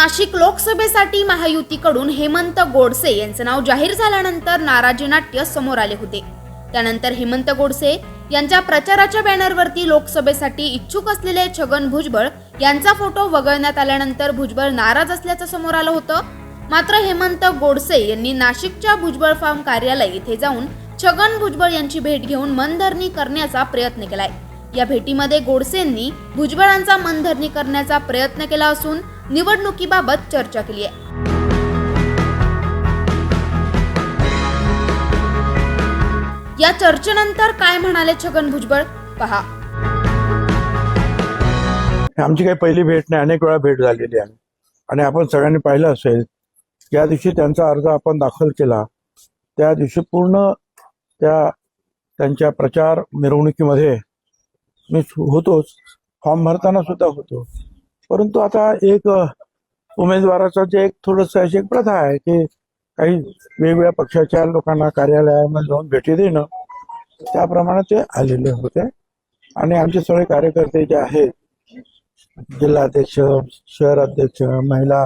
नाशिक लोकसभेसाठी महायुतीकडून हेमंत गोडसे यांचं नाव जाहीर झाल्यानंतर नाराजी नाट्य समोर आले होते. त्यानंतर हेमंत गोडसे यांच्या प्रचाराच्या बॅनरवरती लोकसभेसाठी इच्छुक असलेले छगन भुजबळ यांचा फोटो वगळण्यात आल्यानंतर भुजबळ नाराज असल्याचं समोर आलं होतं. मात्र हेमंत गोडसे यांनी नाशिकच्या भुजबळ फार्म कार्यालय इथे जाऊन छगन भुजबळ यांची भेट घेऊन मनधरणी करण्याचा प्रयत्न केलाय. या भेटीमध्ये गोडसेंनी भुजबळांचा मनधरणी करण्याचा प्रयत्न केला असून निवडणुकीबाबत चर्चा केली आहे. या चर्चेनंतर काय म्हणाले छगन भुजबळ? पहा. आमची काही पहिली भेट नाही अनेक वेळा भेट झालेली आहे. आणि आपण सगळ्यांनी पाहिलं असेल ज्या दिवशी त्यांचा अर्ज आपण दाखल केला त्या दिवशी पूर्ण त्या त्यांच्या प्रचार मिरवणुकीमध्ये मी होतोच. फॉर्म भरताना सुद्धा होतो. परंतु आता एक उमेदवाराचा उमेदवाराचं जे एक थोडस अशी एक प्रथा आहे की काही वेगवेगळ्या पक्षाच्या लोकांना कार्यालयामध्ये जाऊन भेटी देणं त्याप्रमाणे ते आलेले होते. आणि आमचे सगळे कार्यकर्ते जे आहेत जिल्हाध्यक्ष शहर अध्यक्ष महिला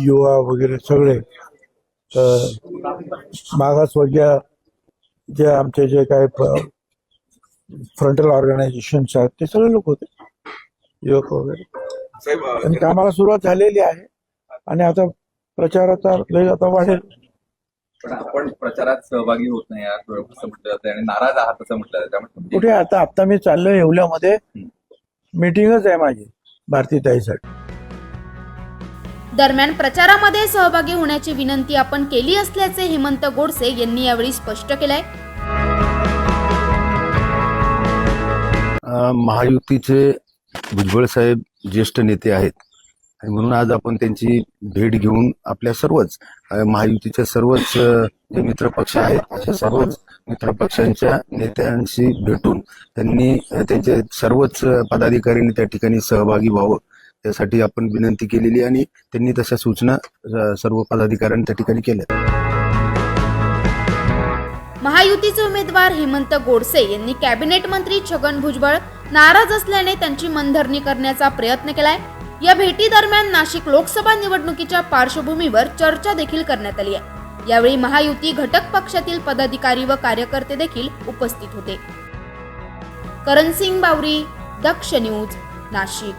युवा वगैरे सगळे मागासवर्गीय जे आमचे जे काही फ्रंटल ऑर्गनायझेशन्स आहेत ते सगळे लोक होते. युवक वगैरे. आणि कामाला सुरुवात झालेली आहे. आणि आता प्रचाराचा वेग आता वाढेल. पण आपण प्रचारात सहभागी होत नाही आहात असं म्हटलं जातं आणि नाराज आहात असं म्हटलं जातं कुठे आता आता मी चाललोय येवल्यामध्ये. मीटिंगच आहे माझी भारतीताईसाठी दरम्यान प्रचारामध्ये सहभागी होण्याची विनंती आपण केली असल्याचे हेमंत गोडसे यांनी यावेळी स्पष्ट केलंय. महायुतीचे भुजबळ साहेब ज्येष्ठ नेते आहेत. आणि म्हणून आज आपण त्यांची भेट घेऊन आपल्या सर्वच महायुतीच्या सर्वच जे मित्रपक्ष आहेत अशा सर्वच मित्रपक्षांच्या नेत्यांशी भेटून त्यांनी त्यांचे सर्वच पदाधिकाऱ्यांनी त्या ठिकाणी सहभागी व्हावं. त्यासाठी आपण विनंती केलेली आणि त्यांनी तशा सूचना सर्व पदाधिकाऱ्यांनी त्या ठिकाणी केल्या. महायुतीचे उमेदवार हेमंत गोडसे यांनी कॅबिनेट मंत्री छगन भुजबळ नाराज असल्याने त्यांची मनधरणी करण्याचा प्रयत्न केलाय. या भेटी दरम्यान नाशिक लोकसभा निवडणुकीच्या पार्श्वभूमीवर चर्चा देखील करण्यात आली आहे. यावेळी महायुती घटक पक्षातील पदाधिकारी व कार्यकर्ते देखील उपस्थित होते. करण सिंग बावरी दक्ष न्यूज नाशिक.